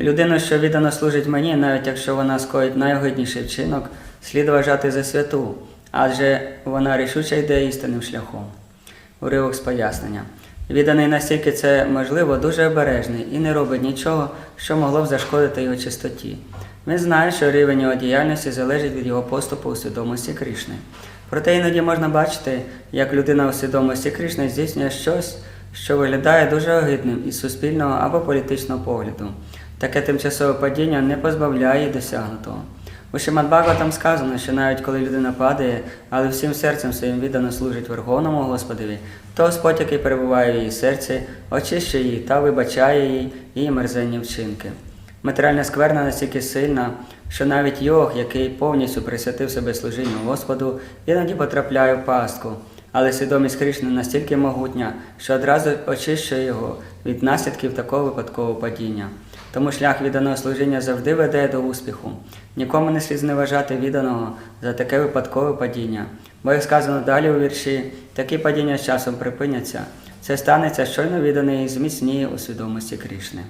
Людину, що віддано служить мені, навіть якщо вона скоїть найогидніший вчинок, слід вважати за святу, адже вона рішуче йде істинним шляхом. Уривок з пояснення. Відданий настільки це можливо, дуже обережний і не робить нічого, що могло б зашкодити його чистоті. Він знає, що рівень його діяльності залежить від його поступу у свідомості Кришни. Проте іноді можна бачити, як людина у свідомості Кришни здійснює щось, що виглядає дуже огидним із суспільного або політичного погляду. Таке тимчасове падіння не позбавляє досягнутого. У Шимат Бхагаватам сказано, що навіть коли людина падає, але всім серцем своїм віддано служить Верховному Господові, то Господь, який перебуває в її серці, очищує її та вибачає їй її мерзенні вчинки. Матеріальна скверна настільки сильна, що навіть Йог, який повністю присвятив себе служінню Господу, іноді потрапляє в пастку. Але свідомість Кришни настільки могутня, що одразу очищує його від наслідків такого випадкового падіння. Тому шлях відданого служіння завжди веде до успіху. Нікому не слід зневажати відданого за таке випадкове падіння. Бо, як сказано далі у вірші, такі падіння з часом припиняться. Це станеться щойно відданий зміцніє у свідомості Кришни.